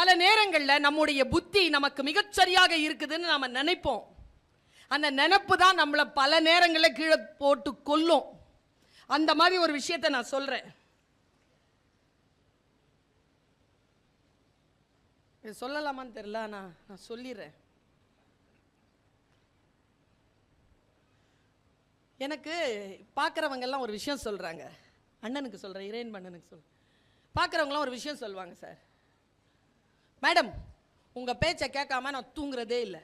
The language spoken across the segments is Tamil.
பல நேரங்களில் நம்முடைய புத்தி நமக்கு மிகச்சரியாக இருக்குதுன்னு நம்ம நினைப்போம். அந்த நினைப்பு தான் நம்மளை பல நேரங்களில் கீழே போட்டு கொல்லும். அந்த மாதிரி ஒரு விஷயத்தை நான் சொல்கிறேன் இது சொல்லலாமான்னு தெரில நான் நான் சொல்லிடுறேன். எனக்கு பார்க்குறவங்க எல்லாம் ஒரு விஷயம் சொல்கிறாங்க அண்ணனுக்கு சொல்கிறேன் இறைன் அண்ணனுக்கு சொல். பார்க்குறவங்களாம் ஒரு விஷயம் சொல்லுவாங்க சார். மேடம் உங்கள் பேச்சை கேட்காம நான் தூங்குறதே இல்லை.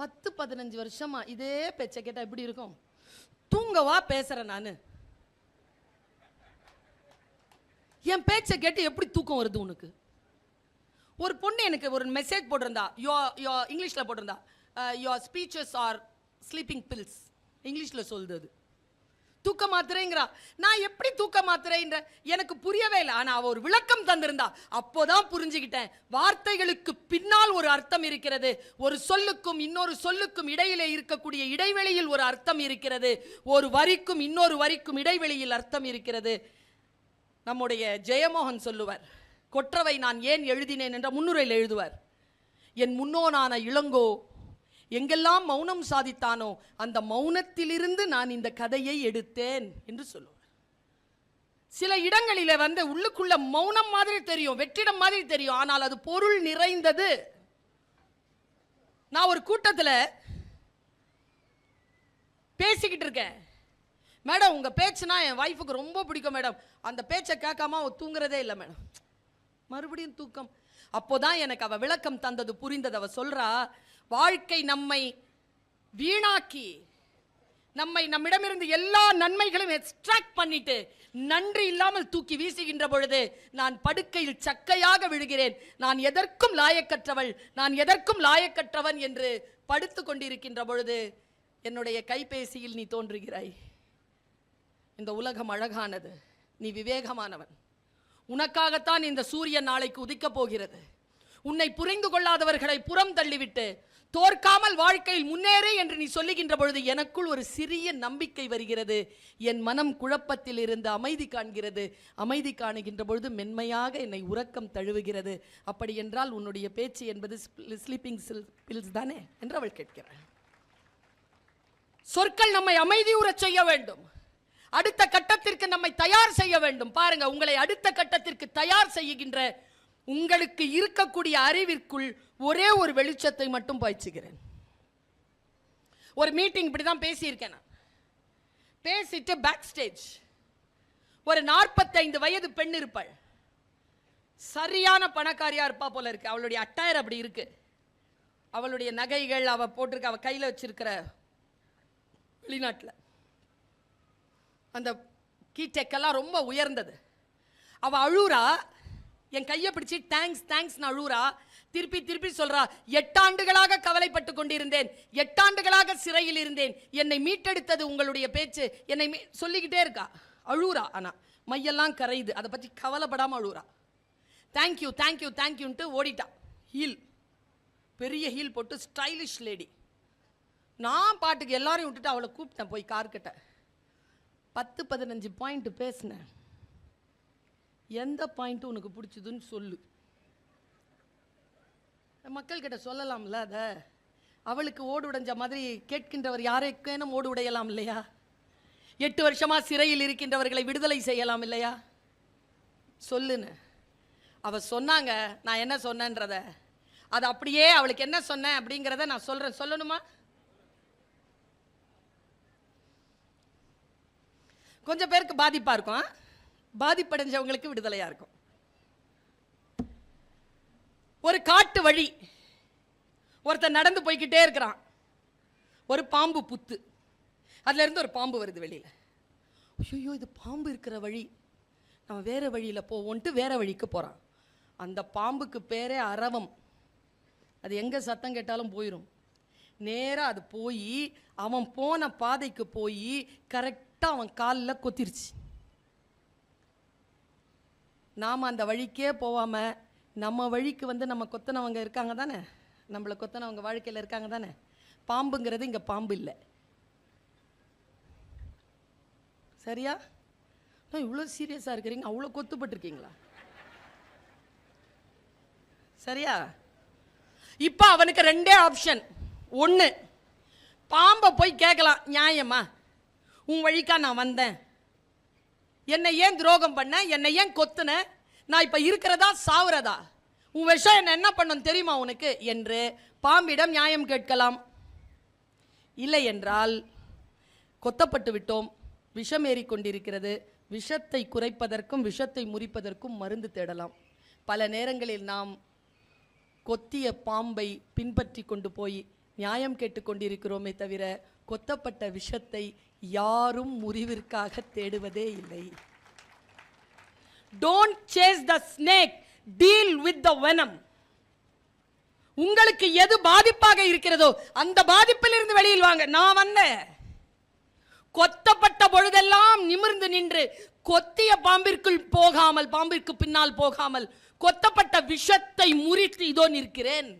பத்து பதினஞ்சு வருஷமா இதே பேச்சை கேட்டால் எப்படி இருக்கும்? தூங்கவா பேசுகிறேன் நான். என் பேச்சை கேட்டு எப்படி தூக்கம் வருது உனக்கு? ஒரு பொண்ணு எனக்கு ஒரு மெசேஜ் போட்டிருந்தா யோ யோ இங்கிலீஷில் போட்டிருந்தா your speeches are sleeping pills இங்கிலீஷில் சொல்லுது அது. தூக்க மாத்திரைங்கிறா நான் எப்படி தூக்க மாத்திரைன்ற எனக்கு புரியவே இல்லை. ஆனால் அவ ஒரு விளக்கம் தந்திருந்தா. அப்போதான் புரிஞ்சுக்கிட்டேன் வார்த்தைகளுக்கு பின்னால் ஒரு அர்த்தம் இருக்கிறது. ஒரு சொல்லுக்கும் இன்னொரு சொல்லுக்கும் இடையிலே இருக்கக்கூடிய இடைவெளியில் ஒரு அர்த்தம் இருக்கிறது. ஒரு வரிக்கும் இன்னொரு வரிக்கும் இடைவெளியில் அர்த்தம் இருக்கிறது. நம்முடைய ஜெயமோகன் சொல்லுவார் கொற்றவை நான் ஏன் எழுதினேன் என்ற முன்னுரையில் எழுதுவார் என் முன்னோனான இளங்கோ எங்கெல்லாம் மௌனம் சாதித்தானோ அந்த மௌனத்திலிருந்து நான் இந்த கதையை எடுத்தேன் என்று சொல்லுவார். சில இடங்களில் வந்து உள்ளுக்குள்ள மௌனம் மாதிரி தெரியும் வெற்றிடம் மாதிரி தெரியும். ஆனால் அது பொருள் நிறைந்தது. நான் ஒரு கூட்டத்தில் பேசிக்கிட்டு இருக்கேன். மேடம் உங்க பேச்சுனா என் ஒய்ஃபுக்கு ரொம்ப பிடிக்கும் மேடம். அந்த பேச்சை கேட்காம அவள் தூங்குறதே இல்லை மேடம். மறுபடியும் தூக்கம். அப்போதான் எனக்கு அவள் விளக்கம் தந்தது புரிந்தது. அவ சொல்றா வாழ்க்கை நம்மை வீணாக்கி நம்மை நம்மிடமிருந்து எல்லா நன்மைகளையும் எக்ஸ்ட்ராக்ட் பண்ணிட்டு நன்றி இல்லாமல் தூக்கி வீசுகின்ற பொழுது நான் படுக்கையில் சக்கையாக விழுகிறேன். நான் எதற்கும் லாயக்கற்றவள் நான் எதற்கும் லாயக்கற்றவன் என்று படுத்து கொண்டிருக்கின்ற பொழுது என்னுடைய கைபேசியில் நீ தோன்றுகிறாய். இந்த உலகம் அழகானது. நீ விவேகமானவன். உனக்காகத்தான் இந்த சூரியன் நாளைக்கு உதிக்கப் போகிறது. உன்னை புரிந்து கொள்ளாதவர்களை புறம் தள்ளிவிட்டு தோற்காமல் வாழ்க்கையில் முன்னேறே என்று நீ சொல்லுகின்ற பொழுது எனக்குள் ஒரு சிறிய நம்பிக்கை வருகிறது. என் மனம் குழப்பத்தில் இருந்து அமைதி காண்கிறது. அமைதி காணுகின்ற பொழுது மென்மையாக என்னை உறக்கம் தழுவுகிறது. அப்படி என்றால் உன்னுடைய பேச்சு என்பது ஸ்லீப்பிங் பில்ஸ் தானே என்று அவள் கேட்கிறாள். சொற்கள் நம்மை அமைதியுறச் செய்ய வேண்டும். அடுத்த கட்டத்திற்கு நம்மை தயார் செய்ய வேண்டும். பாருங்க உங்களை அடுத்த கட்டத்திற்கு தயார் செய்கின்ற உங்களுக்கு இருக்கக்கூடிய அறிவிற்குள் ஒரே ஒரு வெளிச்சத்தை மட்டும் பாய்ச்சுகிறேன். ஒரு மீட்டிங் இப்படி தான் பேசியிருக்கேன் நான். பேசிட்டு பேக் ஸ்டேஜ் ஒரு நாற்பத்தைந்து வயது பெண் இருப்பாள். சரியான பணக்காரியாக இருப்பா போல இருக்கு. அவளுடைய அட்டையர் அப்படி இருக்கு. அவளுடைய நகைகள் அவள் போட்டிருக்க அவள் கையில் வச்சிருக்கிற வெளிநாட்டில். அந்த கீட்டெக்கெல்லாம் ரொம்ப உயர்ந்தது. அவள் அழுறா என் கையை பிடிச்சி தேங்க்ஸ் தேங்க்ஸ்னு அழுறா திருப்பி திருப்பி சொல்றா எட்டாண்டுகளாக கவலைப்பட்டு கொண்டிருந்தேன். எட்டாண்டுகளாக சிறையில் இருந்தேன். என்னை மீட்டெடுத்தது உங்களுடைய பேச்சு. என்னை மீ- சொல்லிக்கிட்டே இருக்கா. அழுறா ஆனா. மையெல்லாம் கரையுது. அதை பற்றி கவலைப்படாமல் அழுறா தேங்க்யூ தேங்க்யூ தேங்க்யூன்ட்டு ஓடிட்டா. ஹீல் பெரிய ஹீல் போட்டு ஸ்டைலிஷ் லேடி நான் பாட்டுக்கு எல்லாரையும் விட்டுட்டு அவளை கூப்பிட்டேன் போய் கார்கிட்ட. பத்து பதினஞ்சு பாயிண்ட் பேசினேன். எந்த பாயிண்ட் உனக்கு பிடிச்சதுன்னு சொல்லு. மக்கள்கிட்ட சொல்லலாம்ல அதை? அவளுக்கு ஓடு உடைஞ்ச மாதிரி கேட்கின்றவர் யாரைக்கேனும் ஓடு உடையலாம் இல்லையா? எட்டு வருஷமாக சிறையில் இருக்கின்றவர்களை விடுதலை செய்யலாம் இல்லையா? சொல்லுன்னு. அவள் சொன்னாங்க நான் என்ன சொன்னேன்றத. அது அப்படியே அவளுக்கு என்ன சொன்னேன் அப்படிங்கிறத நான் சொல்கிறேன் சொல்லணுமா? கொஞ்சம் பேருக்கு பாதிப்பாக இருக்கும் பாதிப்படைஞ்சவங்களுக்கு விடுதலையாக இருக்கும். ஒரு காட்டு வழி ஒருத்தன் நடந்து போய்க்கிட்டே இருக்கிறான். ஒரு பாம்பு புத்து. அதுலேருந்து ஒரு பாம்பு வருது வெளியில். ஐயோ இது பாம்பு இருக்கிற வழி. நம்ம வேறு வழியில் போவோன்ட்டு வேறு வழிக்கு போகிறான் அந்த பாம்புக்கு பேரே அரவம். அது எங்கே சத்தம் கேட்டாலும் போயிடும் நேராக அது போய் அவன் போன பாதைக்கு போய் கரெக்டாக அவன் காலில் கொத்திருச்சு. நாம் அந்த வழிக்கே போகாமல் நம்ம வழிக்கு வந்து நம்ம கொத்தனவங்க இருக்காங்க தானே? நம்மளை கொத்தனவங்க வாழ்க்கையில் இருக்காங்க தானே? பாம்புங்கிறது இங்கே பாம்பு இல்லை. சரியா? நான் இவ்வளோ சீரியஸாக இருக்கிறீங்க. அவ்வளோ கொத்துப்பட்டிருக்கீங்களா? சரியா? இப்போ அவனுக்கு ரெண்டே ஆப்ஷன் ஒன்று பாம்பை போய் கேட்கலாம் நியாயமா? உன் வழிக்கா நான் வந்தேன். என்னை ஏன் துரோகம் பண்ண? என்னை ஏன் கொத்துன? நான் இப்போ இருக்கிறதா சாவுறதா? உன் விஷம் என்ன என்ன பண்ணும் தெரியுமா உனக்கு? என்று பாம்பிடம் நியாயம் கேட்கலாம். இல்லை என்றால் கொத்தப்பட்டு விட்டோம். விஷம் ஏறிக் கொண்டிருக்கிறது. விஷத்தை குறைப்பதற்கும் விஷத்தை முறிப்பதற்கும் மருந்து தேடலாம். பல நேரங்களில் நாம் கொத்திய பாம்பை பின்பற்றி கொண்டு போய் நியாயம் கேட்டுக்கொண்டிருக்கிறோமே தவிர கொத்தப்பட்ட விஷத்தை யாரும் முறிவிற்காக தேடுவதே இல்லை. Don't chase the snake deal with the venom உங்களுக்கு எது பாதிப்பாக இருக்கிறதோ அந்த பாதிப்பிலிருந்து வெளியில் வாங்க. நான் வந்தேன். கொத்தப்பட்ட பொழுதெல்லாம் நிமிர்ந்து நின்று கொத்திய பாம்பிற்குள் போகாமல் பாம்பிற்கு பின்னால் போகாமல் கொத்தப்பட்ட விஷத்தை முறித்து இதோ நிற்கிறேன்.